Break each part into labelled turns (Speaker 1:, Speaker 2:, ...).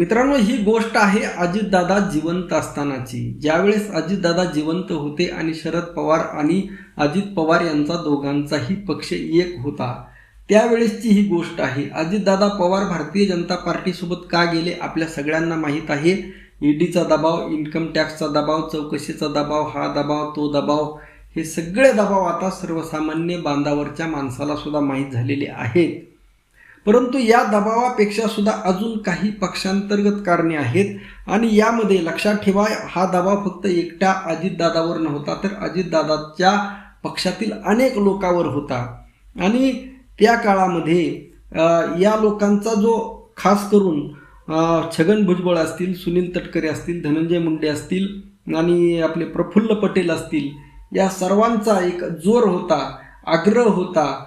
Speaker 1: मित्रांनो ही गोष्ट आहे अजितदादा जिवंत असतानाची. ज्यावेळेस अजितदादा जिवंत होते आणि शरद पवार आणि अजित पवार यांचा दोघांचाही पक्ष एक होता त्यावेळेसची ही गोष्ट आहे. अजितदादा पवार भारतीय जनता पार्टीसोबत का गेले आपल्या सगळ्यांना माहीत आहे. ईडीचा दबाव इन्कम टॅक्सचा दबाव चौकशीचा दबाव हा दबाव तो दबाव हे सगळे दबाव आता सर्वसामान्य बांधावरच्या माणसाला सुद्धा माहीत झालेले आहेत. परंतु या दबावापेक्षा सुद्धा अजून काही पक्षांतर्गत कारणे आहेत. आणि यामध्ये लक्षात ठेवा हा दबाव फक्त एकट्या अजितदादावर नव्हता तर अजितदादाच्या पक्षातील अनेक लोकांवर होता. आणि त्या काळामध्ये या लोकांचा जो खास करून छगन भुजबळ असतील सुनील तटकरे असतील धनंजय मुंडे असतील आणि आपले प्रफुल्ल पटेल असतील या सर्वांचा एक जोर होता आग्रह होता.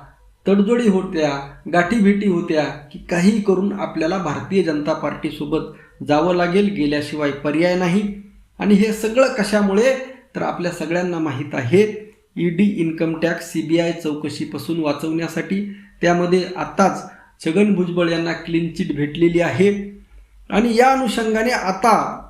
Speaker 1: तडजोडी होत्या गाठीभेटी होत्या की काही करून आपल्याला भारतीय जनता पार्टीसोबत जावं लागेल गेल्याशिवाय पर्याय नाही. आणि हे सगळं कशामुळे? तर आपल्या सगळ्यांना माहीत आहे ED income tax C B I चौकशीपासून वाचवण्यासाठी. त्यामध्ये आत्ताच छगन भुजबळ यांना क्लीन चिट भेटलेली आहे. आणि या अनुषंगाने आता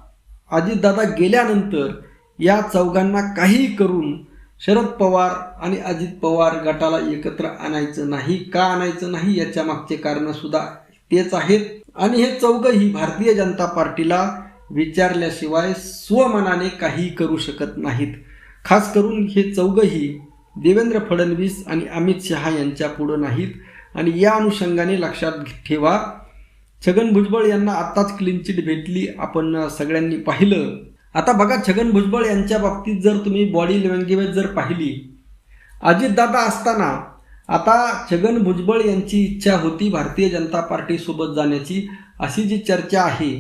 Speaker 1: अजितदादा गेल्यानंतर या चौघांना काही करून शरद पवार आणि अजित पवार गटाला एकत्र आणायचं नाही का आणायचं नाही याच्या मागचे कारण सुद्धा तेच आहेत. आणि हे चौघही भारतीय जनता पार्टीला विचारल्याशिवाय स्वमनाने काही करू शकत नाहीत. खास करून हे चौघही देवेंद्र फडणवीस आणि अमित शहा यांच्या पुढं नाहीत. आणि या अनुषंगाने लक्षात ठेवा छगन भुजबळ यांना आत्ताच क्लीन चिट भेटली. आपण सगळ्यांनी पाहिलं. आता बघा छगन भुजबळ यांच्या बाबतीत जर तुम्ही बॉडी लँग्वेज जर पाहिली अजितदादा असताना आता छगन भुजबळ यांची इच्छा होती भारतीय जनता पार्टीसोबत जाण्याची अशी जी चर्चा आहे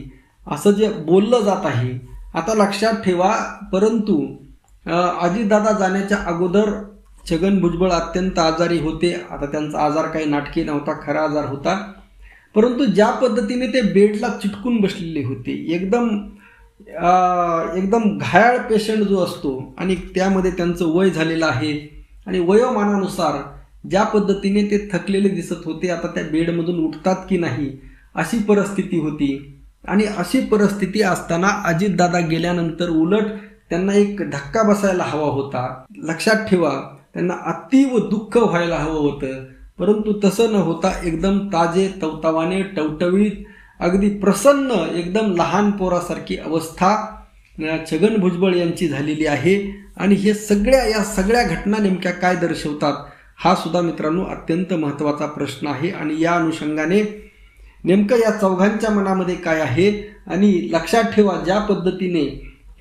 Speaker 1: असं जे बोललं जात आहे आता लक्षात ठेवा परंतु अजितदादा जाण्याच्या अगोदर छगन भुजबळ अत्यंत आजारी होते. आता त्यांचा आजार काही नाटकी नव्हता खरा आजार होता. परंतु ज्या पद्धतीने ते बेडला चिटकून बसलेले होते एकदम एकदम घायाळ पेशंट जो असतो आणि त्यामध्ये त्यांचं वय झालेलं आहे आणि वयोमानानुसार ज्या पद्धतीने ते थकलेले दिसत होते आता त्या बेडमधून उठतात की नाही अशी परिस्थिती होती. आणि अशी परिस्थिती असताना अजितदादा गेल्यानंतर उलट त्यांना एक धक्का बसायला हवा होता. लक्षात ठेवा त्यांना अतीव दुःख व्हायला हवं होतं. परंतु तसं न होता एकदम ताजे तवतावाने टवटवीत अगदी प्रसन्न एकदम लहान पोरासारखी अवस्था छगन भुजबळ यांची झालेली आहे. आणि हे सगळ्या या सगळ्या घटना नेमक्या काय दर्शवतात हा सुद्धा मित्रांनो अत्यंत महत्त्वाचा प्रश्न आहे. आणि या अनुषंगाने नेमकं या चौघांच्या मनामध्ये काय आहे? आणि लक्षात ठेवा ज्या पद्धतीने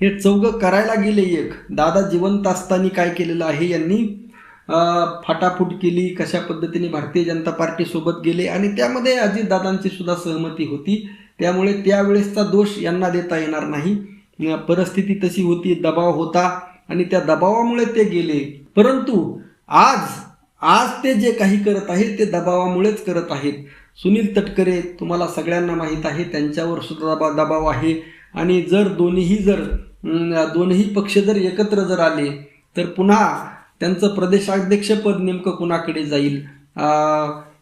Speaker 1: हे चौघं करायला गेले एक दादा जिवंत असताना काय केलेलं आहे यांनी? फाटाफूट केली कशा पद्धतीने भारतीय जनता पार्टीसोबत गेले आणि त्यामध्ये अजितदादांची सुद्धा सहमती होती. त्यामुळे त्यावेळेसचा दोष यांना देता येणार नाही. परिस्थिती तशी होती दबाव होता आणि त्या दबावामुळे ते गेले. परंतु आज आज ते जे काही करत आहेत ते दबावामुळेच करत आहेत. सुनील तटकरे तुम्हाला सगळ्यांना माहीत आहे त्यांच्यावर सुद्धा दबा दबाव आहे. आणि जर दोन्हीही जर दोन्ही पक्ष जर एकत्र जर आले तर पुन्हा त्यांचं प्रदेशाध्यक्षपद नेमकं कुणाकडे जाईल?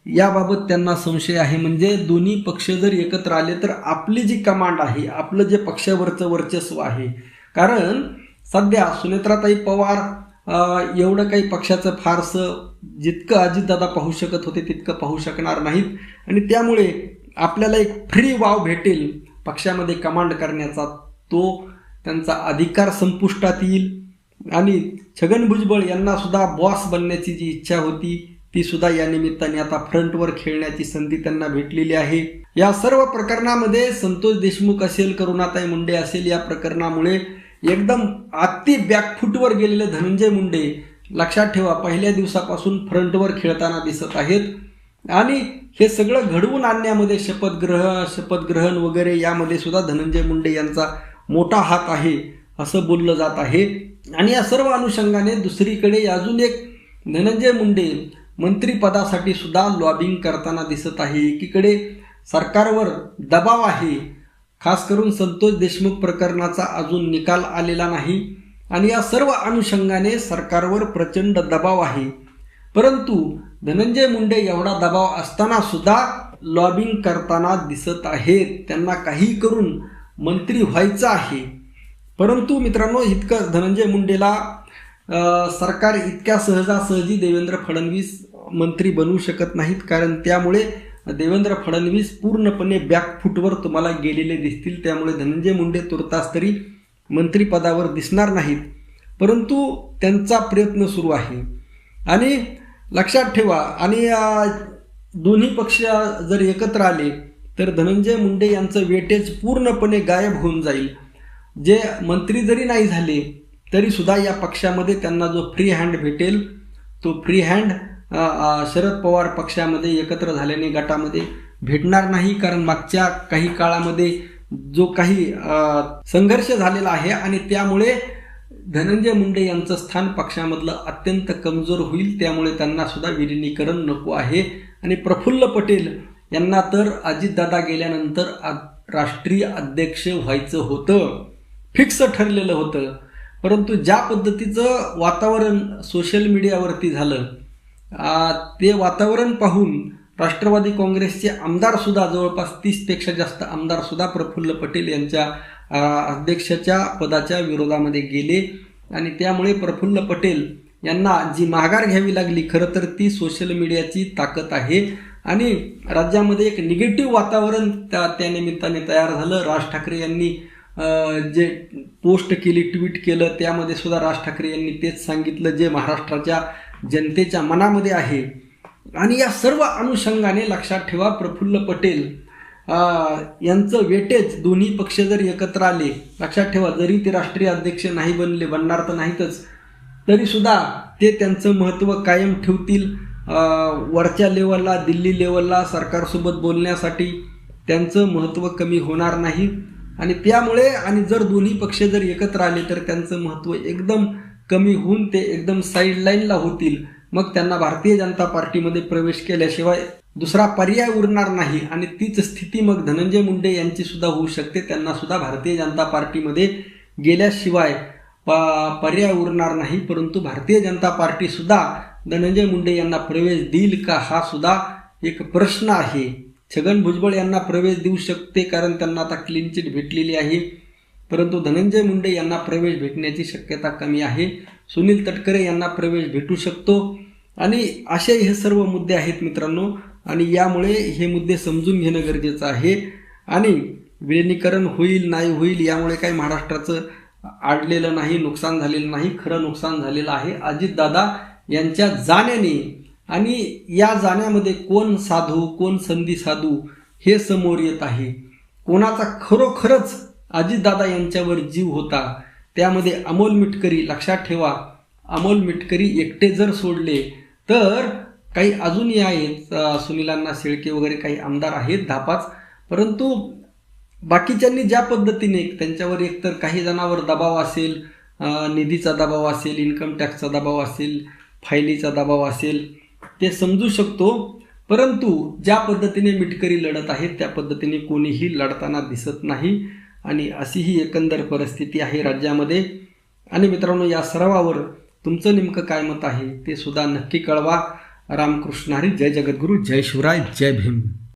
Speaker 1: याबाबत त्यांना संशय आहे. म्हणजे दोन्ही पक्ष जर एकत्र आले तर आपली जी कमांड आहे आपलं जे पक्षावरचं वर्चस्व आहे. कारण सध्या सुनेत्राताई पवार एवढं काही पक्षाचं फारसं जितकं अजितदादा पाहू शकत होते तितकं पाहू शकणार नाहीत. आणि त्यामुळे आपल्याला एक फ्री वाव भेटेल पक्षामध्ये कमांड करण्याचा. तो त्यांचा अधिकार संपुष्टात येईल. आणि छगन भुजबळ यांना सुद्धा बॉस बनण्याची जी इच्छा होती ती सुद्धा या निमित्ताने आता फ्रंटवर खेळण्याची संधी त्यांना भेटलेली आहे. या सर्व प्रकरणामध्ये संतोष देशमुख असेल करुणाताई मुंडे असेल या प्रकरणामुळे एकदम अति बॅकफुटवर गेलेले धनंजय मुंडे लक्षात ठेवा पहिल्या दिवसापासून फ्रंटवर खेळताना दिसत आहेत. आणि हे सगळं घडवून आणण्यामध्ये शपथग्रह शपथग्रहण वगैरे यामध्ये सुद्धा धनंजय मुंडे यांचा मोठा हात आहे. असं बोललं जात आहे. आणि या सर्व अनुषंगाने दुसरीकडे अजून एक धनंजय मुंडे मंत्रिपदासाठी सुद्धा लॉबिंग करताना दिसत आहे. एकीकडे सरकारवर दबाव आहे. खास करून संतोष देशमुख प्रकरणाचा अजून निकाल आलेला नाही. आणि या सर्व अनुषंगाने सरकारवर प्रचंड दबाव आहे. परंतु धनंजय मुंडे एवढा दबाव असताना सुद्धा लॉबिंग करताना दिसत आहेत. त्यांना काही करून मंत्री व्हायचं आहे. परंतु मित्रांनो इतकं धनंजय मुंडेला सरकार इतक्या सहजासहजी देवेंद्र फडणवीस मंत्री बनवू शकत नाहीत कारण त्यामुळे देवेंद्र फडणवीस पूर्णपणे बॅकफूटवर तुम्हाला गेलेले दिसतील. त्यामुळे धनंजय मुंडे तुर्तास तरी मंत्रिपदावर दिसणार नाहीत. परंतु त्यांचा प्रयत्न सुरू आहे. आणि लक्षात ठेवा आणि दोन्ही पक्ष जर एकत्र आले तर धनंजय मुंडे यांचं वेटेज पूर्णपणे गायब होऊन जाईल. जे मंत्री जरी नाही झाले तरी सुद्धा या पक्षामध्ये त्यांना जो फ्री हँड भेटेल तो फ्री हँड शरद पवार पक्षामध्ये एकत्र झाल्याने गटामध्ये भेटणार नाही. कारण मागच्या काही काळामध्ये जो काही संघर्ष झालेला आहे आणि त्यामुळे धनंजय मुंडे यांचं स्थान पक्षामधलं अत्यंत कमजोर होईल. त्यामुळे त्यांना सुद्धा विलिनीकरण नको आहे. आणि प्रफुल्ल पटेल यांना तर अजितदादा गेल्यानंतर राष्ट्रीय अध्यक्ष व्हायचं होतं. फिक्स ठरलेलं होतं. परंतु ज्या पद्धतीचं वातावरण सोशल मीडियावरती झालं ते वातावरण पाहून राष्ट्रवादी काँग्रेसचे आमदारसुद्धा जवळपास तीसपेक्षा जास्त आमदारसुद्धा प्रफुल्ल पटेल यांच्या अध्यक्षाच्या पदाच्या विरोधामध्ये गेले. आणि त्यामुळे प्रफुल्ल पटेल यांना जी माघार घ्यावी लागली खरं तर ती सोशल मीडियाची ताकद आहे. आणि राज्यामध्ये एक निगेटिव्ह वातावरण त्या त्या निमित्ताने तयार झालं. राज ठाकरे यांनी जे पोस्ट केली ट्विट केलं त्यामध्ये सुद्धा राज ठाकरे यांनी तेच सांगितलं जे महाराष्ट्राच्या जनतेच्या मनामध्ये आहे. आणि या सर्व अनुषंगाने लक्षात ठेवा प्रफुल्ल पटेल यांचं वेटेज दोन्ही पक्ष जर एकत्र आले लक्षात ठेवा जरी ते राष्ट्रीय अध्यक्ष नाही बनले बनणार तर नाहीतच तरीसुद्धा ते त्यांचं महत्त्व कायम ठेवतील. वरच्या लेवलला दिल्ली लेवलला सरकारसोबत बोलण्यासाठी त्यांचं महत्त्व कमी होणार नाही. आणि त्यामुळे आणि जर दोन्ही पक्ष जर एकत्र आले तर त्यांचं महत्त्व एकदम कमी होऊन ते एकदम साईडलाईनला होतील. मग त्यांना भारतीय जनता पार्टीमध्ये प्रवेश केल्याशिवाय दुसरा पर्याय उरणार नाही. आणि तीच स्थिती मग धनंजय मुंडे यांची सुद्धा होऊ शकते. त्यांना सुद्धा भारतीय जनता पार्टीमध्ये गेल्याशिवाय प- पर्याय उरणार नाही. परंतु भारतीय जनता पार्टी सुद्धा धनंजय मुंडे यांना प्रवेश देईल का हा सुद्धा एक प्रश्न आहे. छगन भुजबळ यांना प्रवेश देऊ शकते कारण त्यांना आता क्लीन चिट भेटलेली आहे. परंतु धनंजय मुंडे यांना प्रवेश भेटण्याची शक्यता कमी आहे. सुनील तटकरे यांना प्रवेश भेटू शकतो. आणि असे हे सर्व मुद्दे आहेत मित्रांनो. आणि यामुळे हे मुद्दे समजून घेणं गरजेचं आहे. आणि विलिनीकरण होईल नाही होईल यामुळे काही महाराष्ट्राचं आडलेलं नाही नुकसान झालेलं नाही खरं नुकसान झालेलं आहे. अजितदादा यांच्या जाण्याने आणि या जाण्यामध्ये कोण साधू कोण संधी साधू हे समोर येत आहे. कोणाचा खरोखरच अजितदादा यांच्यावर जीव होता त्यामध्ये अमोल मिटकरी लक्षात ठेवा. अमोल मिटकरी एकटे जर सोडले तर काही अजूनही आहेत सुनीलांना शेळके वगैरे काही आमदार आहेत धापाच. परंतु बाकीच्यांनी ज्या पद्धतीने त्यांच्यावर एकतर काही जणांवर दबाव असेल निधीचा दबाव असेल इन्कम टॅक्सचा दबाव असेल फायलीचा दबाव असेल ते समजू शकतो. परंतु ज्या पद्धतीने मिटकरी लढत आहेत त्या पद्धतीने कोणीही लढताना दिसत नाही. आणि अशी ही एकंदर परिस्थिती आहे राज्यामध्ये. आणि मित्रांनो या सर्वावर तुमचं नेमकं काय मत आहे ते सुद्धा नक्की कळवा. रामकृष्ण हरी जय जगद्गुरू जय शिवराय जय भीम.